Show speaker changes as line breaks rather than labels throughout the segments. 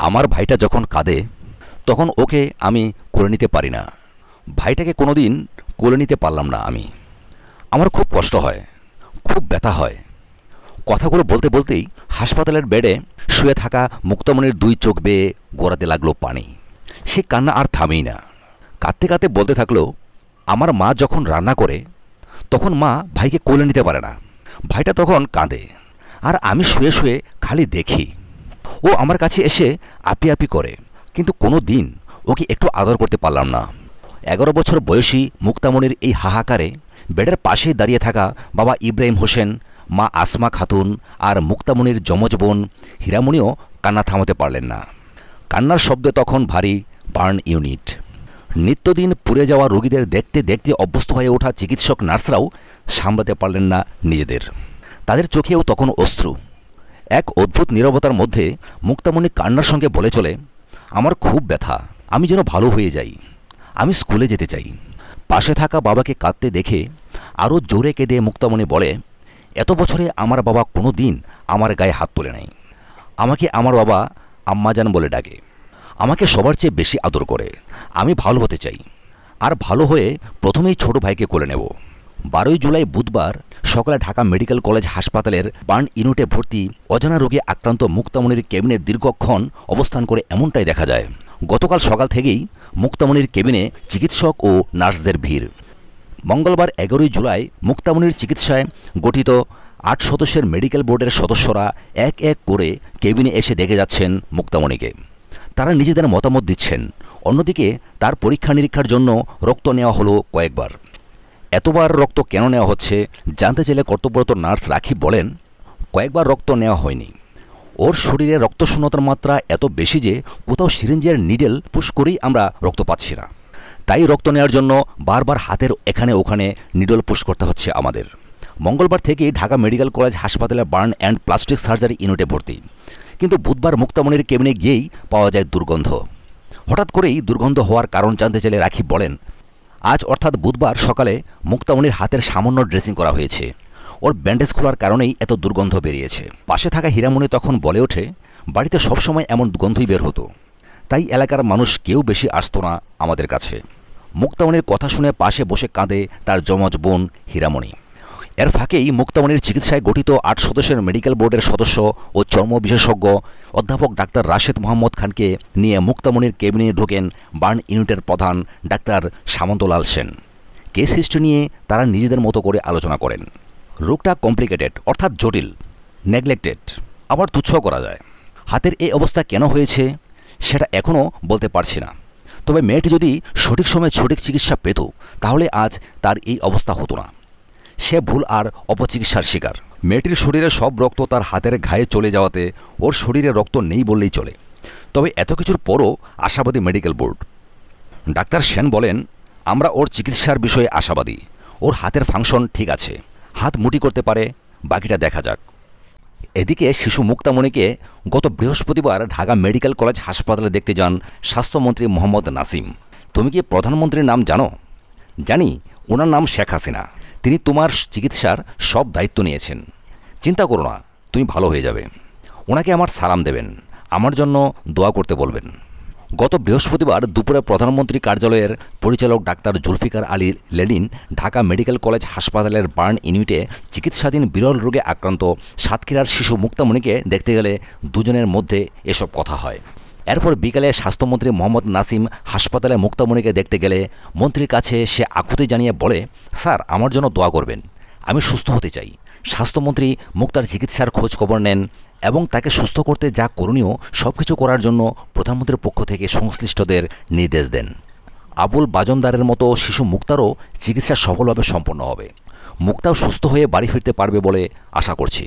আমার ভাইটা যখন কাঁদে, তখন ওকে আমি করে নিতে পারি না। ভাইটাকে কোনো দিন কোলে নিতে পারলাম না আমি। আমার খুব কষ্ট হয়, খুব ব্যথা হয়। কথাগুলো বলতে বলতেই হাসপাতালের বেডে শুয়ে থাকা মুক্তমণির দুই চোখ বেয়ে গড়াতে লাগল পানি। সে কান্না আর থামেই না। কাঁদতে কাঁদতে বলতে থাকল, আমার মা যখন রান্না করে, তখন মা ভাইকে কোলে নিতে পারে না। ভাইটা তখন কাঁদে। আর আমি শুয়ে শুয়ে খালি দেখি। ও আমার কাছে এসে আপি আপি করে। কিন্তু কোনো দিন ওকে একটু আদর করতে পারলাম না। এগারো বছর বয়সী মুক্তামণির এই হাহাকারে বেডের পাশেই দাঁড়িয়ে থাকা বাবা ইব্রাহিম হোসেন, মা আসমা খাতুন আর মুক্তামণির যমজ বোন হীরামণিও কান্না থামাতে পারলেন না। কান্নার শব্দে তখন ভারী বার্ন ইউনিট। নিত্যদিন পুড়ে যাওয়া রোগীদের দেখতে দেখতে অভ্যস্ত হয়ে ওঠা চিকিৎসক নার্সরাও সামলাতে পারলেন না নিজেদের। তাদের চোখেও তখন অশ্রু। এক অদ্ভুত নীরবতার মধ্যে মুক্তামণি কান্নার সঙ্গে বলে চলে, আমার খুব ব্যথা, আমি যেন ভালো হয়ে যাই, আমি স্কুলে যেতে চাই। পাশে থাকা বাবাকে কাঁদতে দেখে আরও জোরে কেঁদে মুক্তামণি বলে, এত বছরে আমার বাবা কোনো দিন আমার গায়ে হাত তোলে নাই। আমাকে আমার বাবা আম্মাজান বলে ডাকে। আমাকে সবার চেয়ে বেশি আদর করে। আমি ভালো হতে চাই। আর ভালো হয়ে প্রথমেই ছোট ভাইকে কোলে নেব। বারোই জুলাই বুধবার সকালে ঢাকা মেডিকেল কলেজ হাসপাতালের বার্ন ইউনিটে ভর্তি অজানা রোগে আক্রান্ত মুক্তামণির কেবিনে দীর্ঘক্ষণ অবস্থান করে এমনটাই দেখা যায়। গতকাল সকাল থেকেই মুক্তামণির কেবিনে চিকিৎসক ও নার্সদের ভিড়। মঙ্গলবার এগারোই জুলাই মুক্তামণির চিকিৎসায় গঠিত আট সদস্যের মেডিকেল বোর্ডের সদস্যরা এক এক করে কেবিনে এসে দেখে যাচ্ছেন মুক্তামণিকে। তারা নিজেদের মতামত দিচ্ছেন। অন্যদিকে তার পরীক্ষা নিরীক্ষার জন্য রক্ত নেওয়া হলো কয়েকবার। এতবার রক্ত কেন নেওয়া হচ্ছে জানতে চাইলে কর্তব্যরত নার্স রাখি বলেন, কয়েকবার রক্ত নেওয়া হয়নি। ওর শরীরে রক্ত শূন্যতার মাত্রা এত বেশি যে কোথাও সিরিঞ্জের নিডেল পুশ করেই আমরা রক্ত পাচ্ছি না। তাই রক্ত নেওয়ার জন্য বারবার হাতের এখানে ওখানে নিডল পুশ করতে হচ্ছে আমাদের। মঙ্গলবার থেকেই ঢাকা মেডিকেল কলেজ হাসপাতালে বার্ন অ্যান্ড প্লাস্টিক সার্জারি ইউনিটে ভর্তি। কিন্তু বুধবার মুক্তামণির কেবিনে গিয়েই পাওয়া যায় দুর্গন্ধ। হঠাৎ করেই দুর্গন্ধ হওয়ার কারণ জানতে চাইলে রাখি বলেন আজ অর্থাৎ বুধবার সকালে মুক্তামণির হাতের সামান্য ড্রেসিং করা হয়েছে। ওর ব্যান্ডেজ খোলার কারণেই এত দুর্গন্ধ বেরিয়েছে। পাশে থাকা হীরামণি তখন বলে ওঠে, বাড়িতে সবসময় এমন গন্ধই বের হতো। তাই এলাকার মানুষ কেউ বেশি আসতো না আমাদের কাছে। মুক্তামণির কথা শুনে পাশে বসে কাঁদে তার যমজ বোন হীরামণি। এর ফাঁকেই মুক্তামণির চিকিৎসায় গঠিত আট সদস্যের মেডিকেল বোর্ডের সদস্য ও চর্ম বিশেষজ্ঞ অধ্যাপক ডাক্তার রাশেদ মোহাম্মদ খানকে নিয়ে মুক্তামণির কেবিনে ঢোকেন বার্ন ইউনিটের প্রধান doctor Samantalal Sen. Case history নিয়ে তারা নিজেদের মতো করে আলোচনা করেন। রোগটা কমপ্লিকেটেড, অর্থাৎ জটিল, নেগলেক্টেড। আবার তুচ্ছ করা যায়। হাতের এই অবস্থা কেন হয়েছে সেটা এখনও বলতে পারছি না। তবে মেয়েটি যদি সঠিক সময়ে সঠিক চিকিৎসা পেত, তাহলে আজ তার এই অবস্থা হতো না। সে ভুল আর অপচিকিৎসার শিকার। মেয়েটির শরীরে সব রক্ত তার হাতের ঘায়ে চলে যাওয়াতে ওর শরীরে রক্ত নেই বললেই চলে। তবে এত কিছুর পরও আশাবাদী মেডিকেল বোর্ড। ডাক্তার সেন বলেন, আমরা ওর চিকিৎসার বিষয়ে আশাবাদী। ওর হাতের ফাংশন ঠিক আছে। হাত মুটি করতে পারে, বাকিটা দেখা যাক। এদিকে শিশু মুক্তামণিকে গত বৃহস্পতিবার ঢাকা মেডিকেল কলেজ হাসপাতালে দেখতে যান স্বাস্থ্যমন্ত্রী মোহাম্মদ নাসিম। তুমি কি প্রধানমন্ত্রীর নাম জানো? জানি। ওনার নাম শেখ হাসিনা। তিনি তোমার চিকিৎসার সব দায়িত্ব নিয়েছেন। চিন্তা করো না, তুমি ভালো হয়ে যাবে। ওনাকে আমার সালাম দেবেন, আমার জন্য দোয়া করতে বলবেন। গত বৃহস্পতিবার দুপুরে প্রধানমন্ত্রী কার্যালয়ের পরিচালক doctor Zulfiqar Ali Lelin Dhaka medical college হাসপাতালের বার্ন ইউনিটে চিকিৎসাধীন বিরল রোগে আক্রান্ত সাতক্ষীরার শিশু মুক্তামণিকে দেখতে গেলে দুজনের মধ্যে এসব কথা হয়। এরপর বিকেলে স্বাস্থ্যমন্ত্রী মোহাম্মদ নাসিম হাসপাতালে মুক্তামণিকে দেখতে গেলে মন্ত্রীর কাছে সে আকুতি জানিয়ে বলে, স্যার, আমার জন্য দোয়া করবেন। আমি সুস্থ হতে চাই। স্বাস্থ্যমন্ত্রী মুক্তার চিকিৎসার খোঁজ খবর নেন এবং তাকে সুস্থ করতে যা করণীয় সব কিছু করার জন্য প্রধানমন্ত্রীর পক্ষ থেকে সংশ্লিষ্টদের নির্দেশ দেন। আবুল বাজনদারের মতো শিশু মুক্তারও চিকিৎসা সফলভাবে সম্পন্ন হবে। মুক্তাও সুস্থ হয়ে বাড়ি ফিরতে পারবে বলে আশা করছি।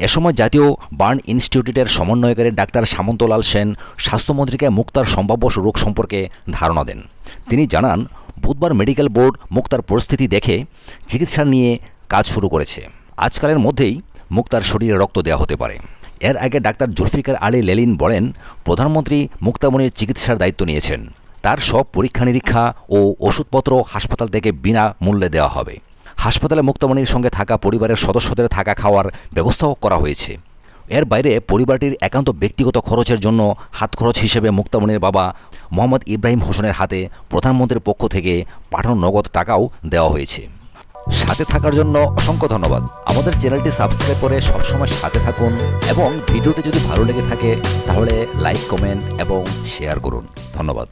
এ সময় জাতীয় বার্ন ইনস্টিটিউটের সমন্বয়কারী ডাক্তার সামন্তলাল সেন স্বাস্থ্যমন্ত্রীকে মুক্তার সম্ভাব্য রোগ সম্পর্কে ধারণা দেন। তিনি জানান, বুধবার মেডিকেল বোর্ড মুক্তার পরিস্থিতি দেখে চিকিৎসা নিয়ে কাজ শুরু করেছে। আজকালের মধ্যেই মুক্তার শরীরে রক্ত দেওয়া হতে পারে। এর আগে ডাক্তার জুলফিকার আলী লেলিন বলেন, প্রধানমন্ত্রী মুক্তামণির চিকিৎসার দায়িত্ব নিয়েছেন। তার সব পরীক্ষা নিরীক্ষা ও ওষুধপত্র হাসপাতাল থেকে বিনা মূল্যে দেওয়া হবে। হাসপাতালে মুক্তামণির সঙ্গে থাকা পরিবারের সদস্যদের থাকা খাওয়ার ব্যবস্থাও করা হয়েছে। এর বাইরে পরিবারটির একান্ত ব্যক্তিগত খরচের জন্য হাত খরচ হিসেবে মুক্তামণির বাবা মোহাম্মদ ইব্রাহিম হোসেনের হাতে প্রধানমন্ত্রীর পক্ষ থেকে পাঠানো নগদ টাকাও দেওয়া হয়েছে। সাথে থাকার জন্য অসংখ্য ধন্যবাদ। আমাদের চ্যানেলটি সাবস্ক্রাইব করে সবসময় সাথে থাকুন এবং ভিডিওটি যদি ভালো লেগে থাকে, তাহলে লাইক, কমেন্ট এবং শেয়ার করুন। ধন্যবাদ।